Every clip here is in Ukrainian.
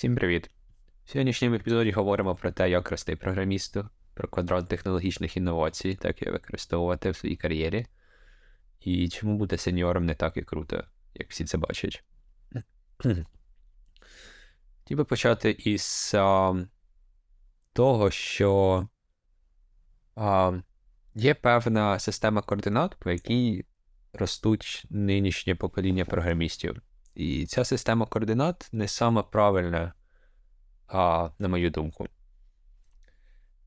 Всім привіт! В сьогоднішньому епізоді говоримо про те, як рости програмісту, про квадрат технологічних інновацій, так і використовувати в своїй кар'єрі, і чому бути сеньором не так і круто, як всі це бачать. Хотів би почати із а, того, що а, є певна система координат, по якій ростуть нинішнє покоління програмістів. І ця система координат не сама правильна, а, на мою думку.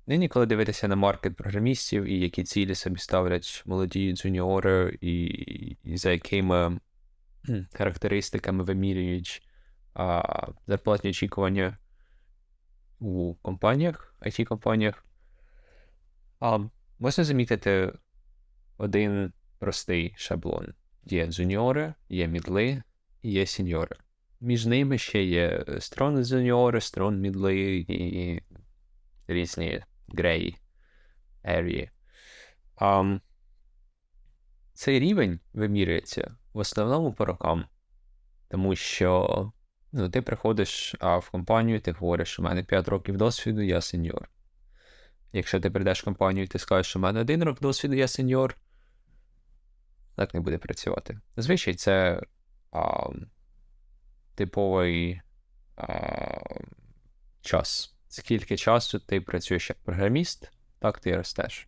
Нині, коли дивитися на маркет програмістів і які цілі собі ставлять молоді джуніори, і, і за якими характеристиками вимірюють а, зарплатні очікування у компаніях, it компаніях а, можна замітити один простий шаблон. Є джуніори, є мідли, є сеньори. Між ними ще є строн джуніори, строн мідли і різні грей ерії. Um, цей рівень вимірюється в основному по рокам. Тому що ну, ти приходиш а, в компанію, ти говориш, у мене 5 років досвіду, я сеньор. Якщо ти прийдеш в компанію і ти скажеш, у мене один рок досвіду, я сеньор, так не буде працювати. Зазвичай це а, типовий а, час. Скільки часу ти працюєш як програміст, так ти ростеш.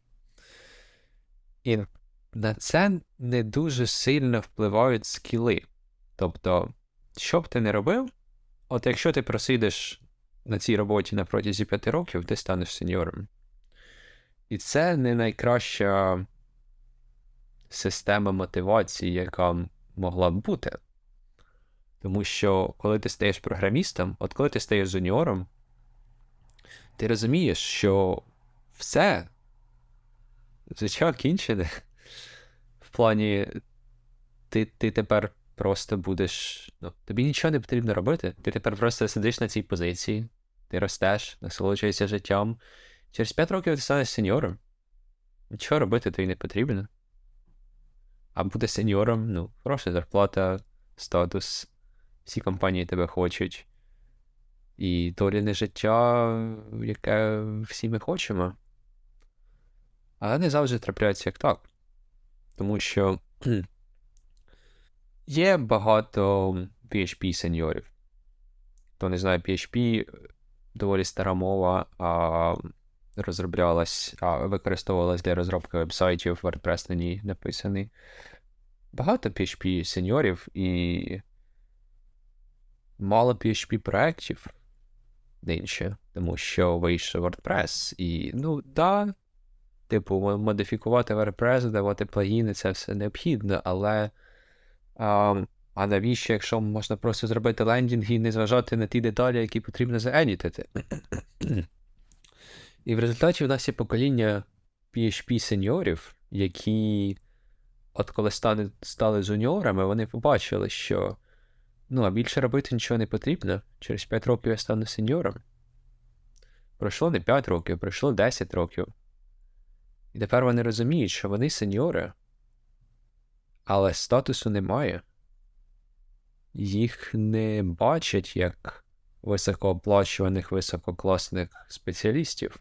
І на це не дуже сильно впливають скіли. Тобто, що б ти не робив, от якщо ти просидиш на цій роботі на протязі 5 років, ти станеш сеньором. І це не найкраща система мотивації, яка могла б бути. Тому що, коли ти стаєш програмістом, от коли ти стаєш жуніором, ти розумієш, що все життя кінчене. В плані, ти ти тепер просто будеш. Ну, тобі нічого не потрібно робити. Ти тепер просто сидиш на цій позиції, ти ростеш, насолоджуєшся життям. Через 5 років ти станеш сеньором. Нічого робити тобі не потрібно. А бути сеньором, ну, хороша зарплата, статус, всі компанії тебе хочуть. І доліне життя, яке всі ми хочемо. Але не завжди трапляється як так. Тому що є багато PHP сеньорів. Хто не знає, PHP доволі стара мова, а розроблялась, а використовувалась для розробки вебсайтів, WordPress на ній написаний. Багато PHP сеньорів і мало PHP проєктів нинче, тому що вийшов WordPress. І, ну, да, типу, модифікувати WordPress, давати плагіни, це все необхідно, але. А, а навіщо, якщо можна просто зробити лендінг і не зважати на ті деталі, які потрібно заедітити? І в результаті в нас є покоління PHP сеньорів, які, от коли стали, стали жуніорами, вони побачили, що ну, а більше робити нічого не потрібно. Через 5 років я стану сеньором. Пройшло не 5 років, пройшло 10 років. І тепер вони розуміють, що вони сеньори, але статусу немає. Їх не бачать як високооплачуваних, висококласних спеціалістів.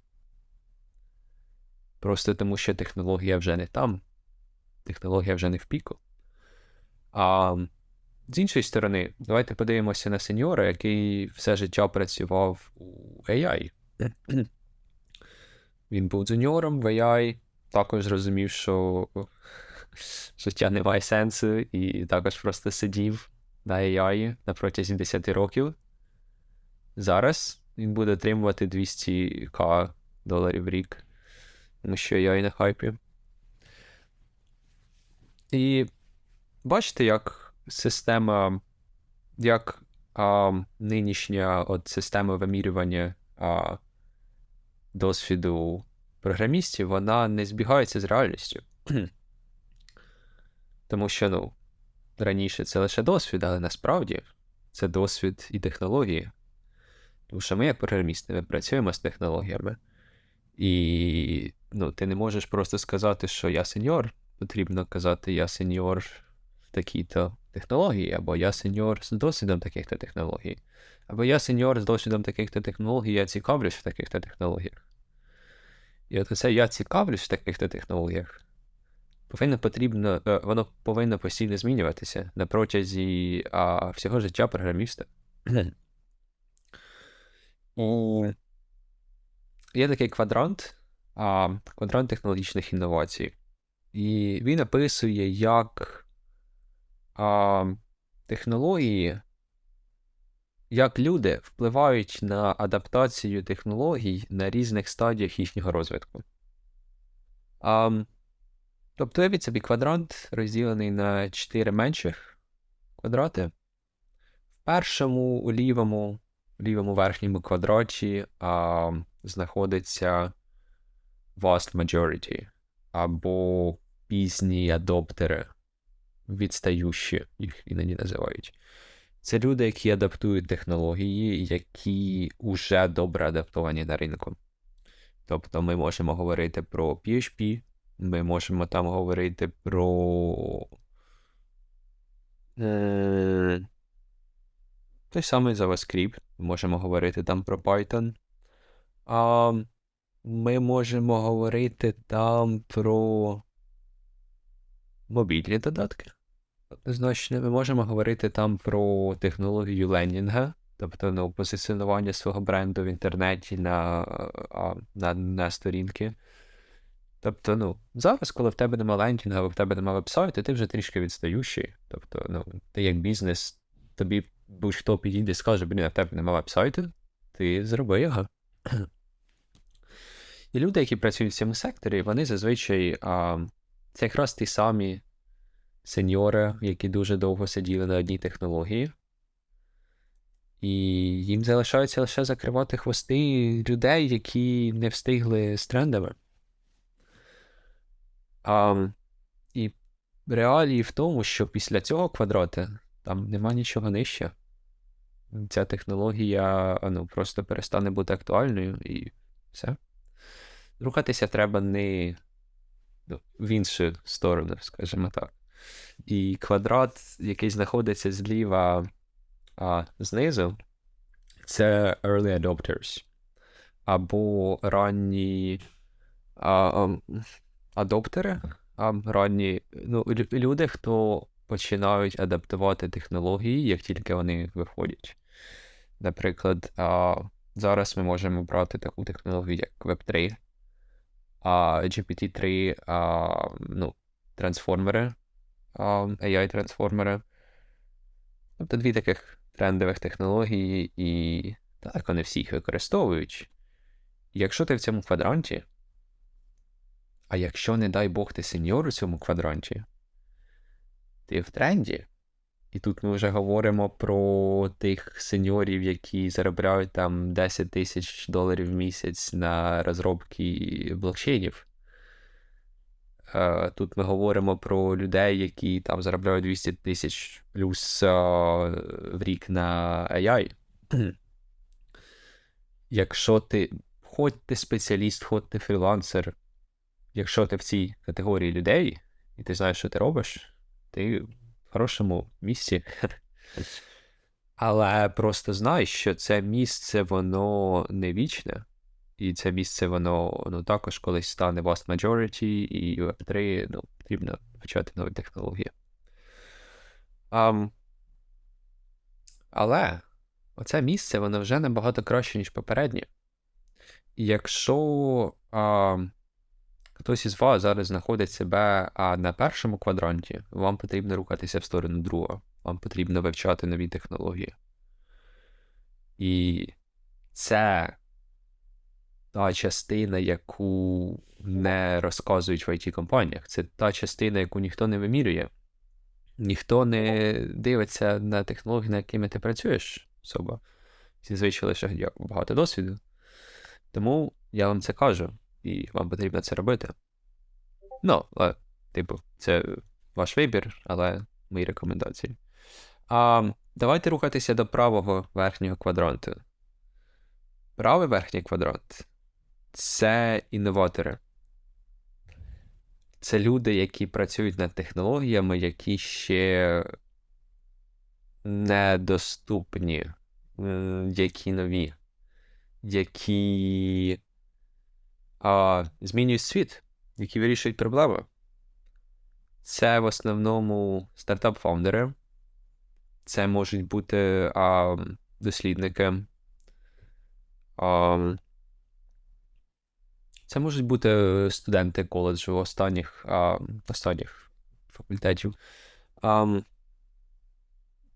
Просто тому, що технологія вже не там, технологія вже не в піку. А з іншої сторони, давайте подивимося на сеньора, який все життя працював у AI. Він був джуніором в AI, також зрозумів, що життя не має сенсу, і також просто сидів на AI на протязі 10 років. Зараз він буде отримувати 200к доларів в рік, тому що AI на хайпі. І бачите, як система, як а, нинішня от система вимірювання а, досвіду програмістів, вона не збігається з реальністю. Тому що, ну, раніше це лише досвід, але насправді це досвід і технології. Тому що ми, як програмісти, ми працюємо з технологіями. І ну, ти не можеш просто сказати, що я сеньор. Потрібно казати, я сеньор в такій-то технологій, або я сеньор з досвідом таких-то технологій, або я сеньор з досвідом таких-то технологій, я цікавлюсь в таких-то технологіях. І от це я цікавлюсь в таких-то технологіях. Повинно потрібно, е, воно повинно постійно змінюватися на протязі а, всього життя програміста. Є такий квадрант, а, квадрант технологічних інновацій. І він описує, як а, технології, як люди впливають на адаптацію технологій на різних стадіях їхнього розвитку. А, тобто, уявіть собі квадрант розділений на 4 менших квадрати. В першому лівому, лівому верхньому квадраті а, знаходиться vast majority або пізні адоптери, відстаючі, їх іноді називають. Це люди, які адаптують технології, які вже добре адаптовані на ринку. Тобто ми можемо говорити про PHP, ми можемо там говорити про. Е... Той самий JavaScript, можемо говорити там про Python. А ми можемо говорити там про мобільні додатки. Однозначно, ми можемо говорити там про технологію лендінга, тобто ну, позиціонування свого бренду в інтернеті на на, на сторінки. Тобто, ну, зараз, коли в тебе немає лендінга, або в тебе немає вебсайту, ти вже трішки відстаючий. Тобто, ну, ти як бізнес, тобі будь-хто підійде і скаже, блін, а в тебе немає вебсайту, ти зроби його. І люди, які працюють в цьому секторі, вони зазвичай а, це якраз ті самі сеньори, які дуже довго сиділи на одній технології. І їм залишається лише закривати хвости людей, які не встигли з трендами. А, І реалії в тому, що після цього квадрата там нема нічого нижче. Ця технологія ну, просто перестане бути актуальною і все. Рухатися треба не в іншу сторону, скажімо так. І квадрат, який знаходиться зліва а, знизу, це early adopters. Або ранні а, адоптери, а, ранні ну, люди, хто починають адаптувати технології, як тільки вони виходять. Наприклад, а, зараз ми можемо брати таку технологію, як Web3 а GPT-3 а, ну, трансформери, AI-трансформери. Тобто дві таких трендових технології, і так вони всі їх використовують. Якщо ти в цьому квадранті, а якщо, не дай Бог, ти сеньор у цьому квадранті, ти в тренді. І тут ми вже говоримо про тих сеньорів, які заробляють там 10 тисяч доларів в місяць на розробки блокчейнів. Е, тут ми говоримо про людей, які там заробляють 200 тисяч плюс е, в рік на AI. Якщо ти хоч ти спеціаліст, хоч ти фрілансер, якщо ти в цій категорії людей, і ти знаєш, що ти робиш, ти хорошому місці. Але просто знай, що це місце, воно не вічне. І це місце, воно ну, також колись стане vast majority, і Web3 ну, потрібно почати нові технології. Um, але оце місце, воно вже набагато краще, ніж попереднє. І якщо um, Хтось із вас зараз знаходить себе на першому квадранті, вам потрібно рухатися в сторону другого. Вам потрібно вивчати нові технології. І це та частина, яку не розказують в it компаніях Це та частина, яку ніхто не вимірює. Ніхто не дивиться на технології, на якими ти працюєш особа. Всі звичайно лише багато досвіду. Тому я вам це кажу і вам потрібно це робити. Ну, але, типу, це ваш вибір, але мої рекомендації. А, Давайте рухатися до правого верхнього квадранту. Правий верхній квадрант це інноватори. Це люди, які працюють над технологіями, які ще недоступні, які нові, які а, змінюють світ, які вирішують проблеми. Це в основному стартап-фаундери. Це можуть бути а, дослідники. А, це можуть бути студенти коледжу останніх а, останніх факультетів. А,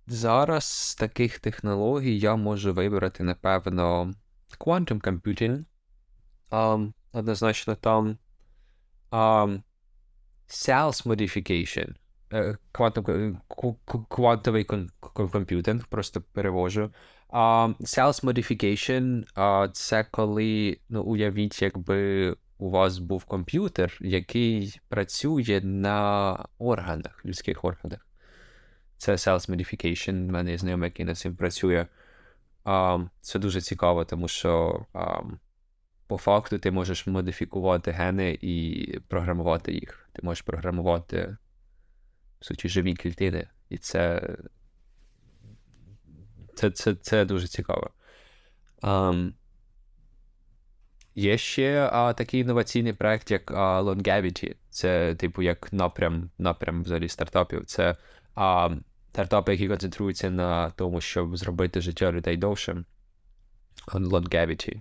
зараз з таких технологій я можу вибрати, напевно, Quantum Computing. А, однозначно там. А, Sales Modification. Е, ку- Квантовий кон- комп'ютинг, просто перевожу. А, Sales Modification а, це коли, ну, уявіть, якби у вас був комп'ютер, який працює на органах, людських органах. Це Sales Modification. У мене є знайомий, який над цим працює. А, це дуже цікаво, тому що а, по факту ти можеш модифікувати гени і програмувати їх. Ти можеш програмувати, в суті, живі клітини. І це. Це, це, це дуже цікаво. Um, є ще а, такий інноваційний проект, як а, Longevity. Це, типу, як напрям, напрям взагалі стартапів. Це а, стартапи, які концентруються на тому, щоб зробити життя людей довшим. Longevity.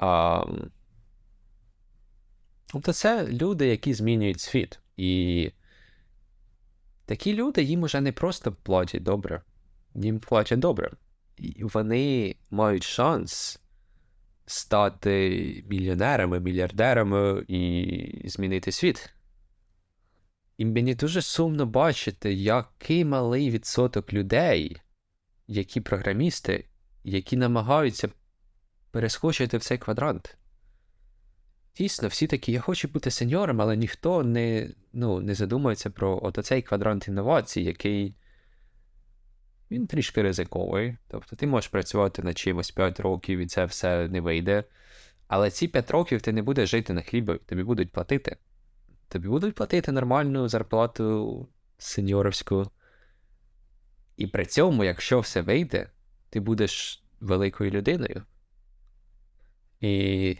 А, тобто це люди, які змінюють світ. І такі люди їм уже не просто платять добре, їм платять добре. І вони мають шанс стати мільйонерами, мільярдерами і змінити світ. І мені дуже сумно бачити, який малий відсоток людей, які програмісти, які намагаються перескочити в цей квадрант. Дійсно, всі такі, я хочу бути сеньором, але ніхто не ну, не задумується про от цей квадрант інновацій, який він трішки ризиковий. Тобто ти можеш працювати над чимось 5 років і це все не вийде. Але ці 5 років ти не будеш жити на хлібі, тобі будуть платити. Тобі будуть платити нормальну зарплату сеньоровську. І при цьому, якщо все вийде, ти будеш великою людиною. І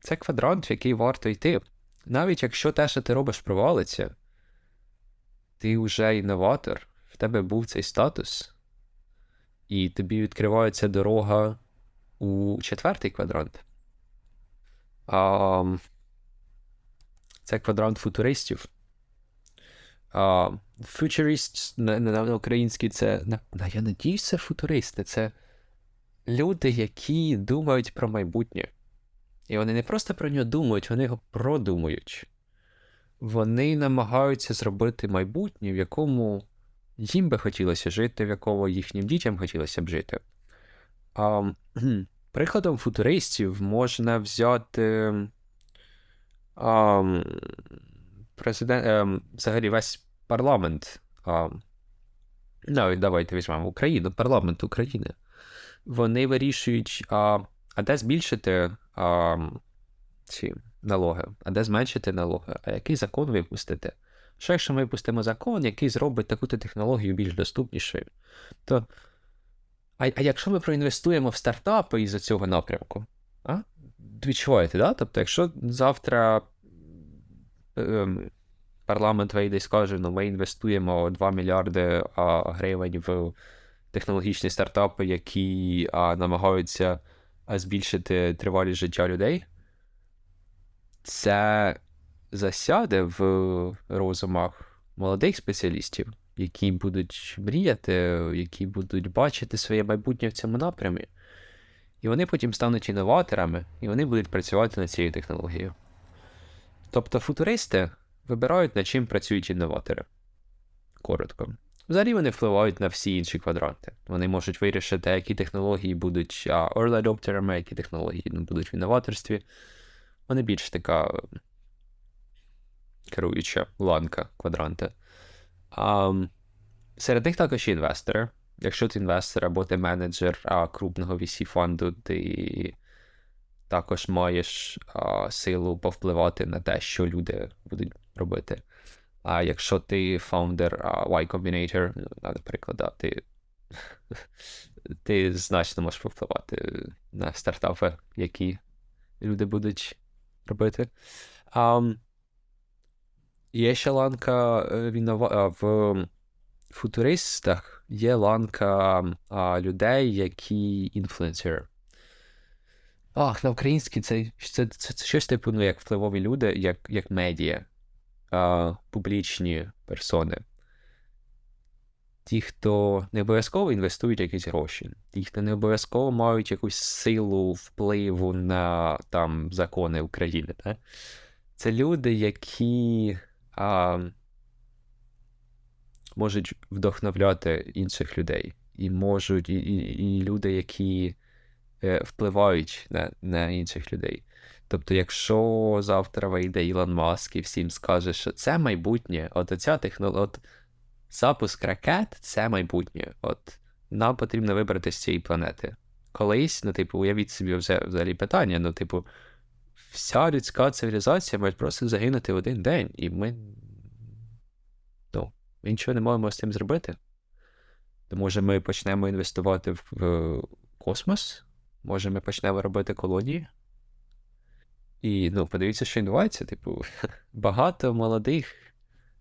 це квадрант, в який варто йти. Навіть якщо те, що ти робиш, провалиться, ти вже інноватор, в тебе був цей статус, і тобі відкривається дорога у четвертий квадрант. А, це квадрант футуристів. А, Futurist, на, на, на українській це. На, я надіюсь, це футуристи. Це люди, які думають про майбутнє. І вони не просто про нього думають, вони його продумують. Вони намагаються зробити майбутнє, в якому їм би хотілося жити, в якому їхнім дітям хотілося б жити. А, Прикладом футуристів можна взяти а, президент, а, ем, взагалі весь парламент. А, навіть давайте візьмемо Україну, парламент України. Вони вирішують, а, а де збільшити а, ці налоги, а де зменшити налоги, а який закон випустити. Що якщо ми випустимо закон, який зробить таку-то технологію більш доступнішою, то а а якщо ми проінвестуємо в стартапи із цього напрямку, а? відчуваєте, да? Тобто, якщо завтра ем, парламент вийде і скаже, ну ми інвестуємо 2 мільярди а, гривень в технологічні стартапи, які а, намагаються збільшити тривалість життя людей, це засяде в розумах молодих спеціалістів, які будуть мріяти, які будуть бачити своє майбутнє в цьому напрямі. І вони потім стануть інноваторами, і вони будуть працювати над цією технологією. Тобто футуристи вибирають, над чим працюють інноватори. Коротко. Взагалі вони впливають на всі інші квадранти. Вони можуть вирішити, які технології будуть adopterами, які технології будуть в інноваторстві. Вони більш така керуюча ланка квадранта. А, Серед них також є інвестори. Якщо ти інвестор або ти менеджер а, крупного VC фонду, ти також маєш а, силу повпливати на те, що люди будуть робити. А якщо ти фаундер Y Combinator, ну, наприклад, да, ти, ти значно можеш повпливати на стартапи, які люди будуть робити. Um, Є ще ланка в, в футуристах, є ланка а, людей, які інфлюенсери. Ах, на українській це це, це, це щось типу, ну, як впливові люди, як як медіа, а, публічні персони. Ті, хто не обов'язково інвестують якісь гроші, ті, хто не обов'язково мають якусь силу впливу на там закони України. Так? Це люди, які а, можуть вдохновляти інших людей, і можуть, і, і, і люди, які е, впливають на, на інших людей. Тобто, якщо завтра вийде Ілон Маск і всім скаже, що це майбутнє, от оця технологія, от запуск ракет це майбутнє. От нам потрібно вибрати з цієї планети. Колись, ну, типу, уявіть собі взагалі питання, ну, типу, вся людська цивілізація може просто загинути в один день, і ми. Ну, ми нічого не можемо з цим зробити. То може ми почнемо інвестувати в, в космос, може ми почнемо робити колонії. І ну, подивіться, що відбувається. Типу, багато молодих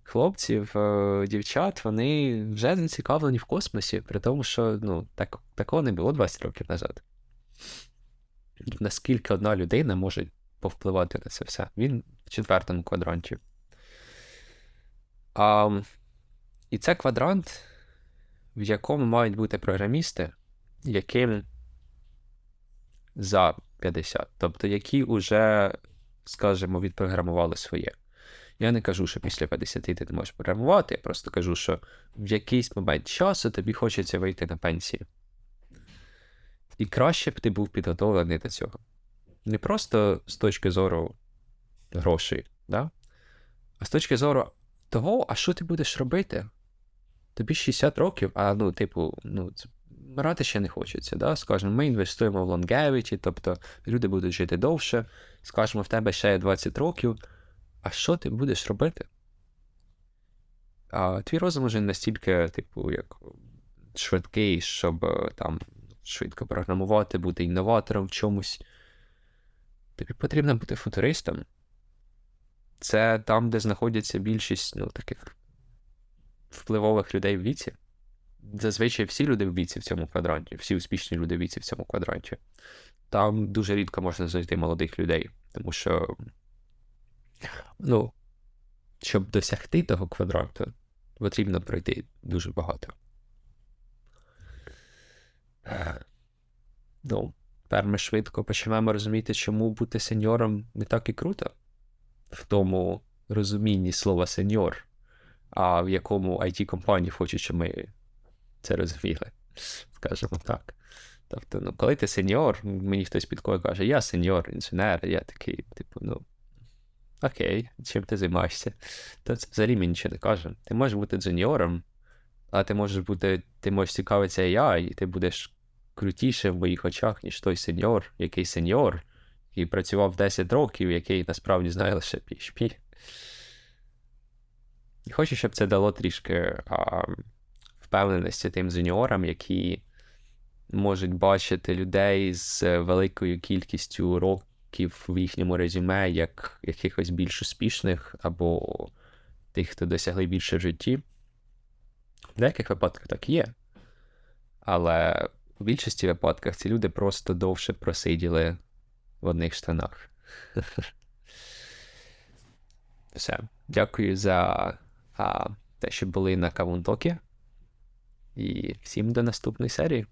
хлопців, е, дівчат, вони вже зацікавлені в космосі, при тому, що ну, так, такого не було 20 років назад. Наскільки одна людина може повпливати на це все? Він в четвертому квадранті. А, І це квадрант, в якому мають бути програмісти, яким за 50, тобто які вже, скажімо, відпрограмували своє. Я не кажу, що після 50 ти не можеш програмувати, я просто кажу, що в якийсь момент часу тобі хочеться вийти на пенсію. І краще б ти був підготовлений до цього. Не просто з точки зору грошей, да? а з точки зору того, а що ти будеш робити? Тобі 60 років, а ну, типу, ну, вмирати ще не хочеться. Да? Скажемо, ми інвестуємо в longevity, тобто люди будуть жити довше. Скажемо, в тебе ще є 20 років. А що ти будеш робити? А Твій розум уже настільки, типу, як швидкий, щоб е, там швидко програмувати, бути інноватором в чомусь. Тобі потрібно бути футуристом. Це там, де знаходяться більшість ну, таких впливових людей в віці. Зазвичай всі люди в віці в цьому квадранті, всі успішні люди в віці в цьому квадранті. Там дуже рідко можна знайти молодих людей, тому що Ну, щоб досягти того квадранту, потрібно пройти дуже багато. Ну, тепер ми швидко починаємо розуміти, чому бути сеньором не так і круто, в тому розумінні слова сеньор, а в якому it компанії хочуть, щоб ми це розуміли, скажімо так. Тобто, ну, коли ти сеньор, мені хтось підкоє каже, я сеньор, інженер, я такий, типу, ну. Окей, чим ти займаєшся? То це взагалі мені нічого не каже. Ти можеш бути джуніором, а ти можеш бути, ти можеш цікавитися AI, і ти будеш крутіше в моїх очах, ніж той сеньор, який сеньор, і працював 10 років, який насправді знає лише PHP. І хочу, щоб це дало трішки а, впевненості тим джуніорам, які можуть бачити людей з великою кількістю років в їхньому резюме як якихось більш успішних або тих, хто досягли більше в житті. В деяких випадках так є. Але в більшості випадках ці люди просто довше просиділи в одних штанах. Все. Дякую за а, те, що були на Кавунтокі. І всім до наступної серії.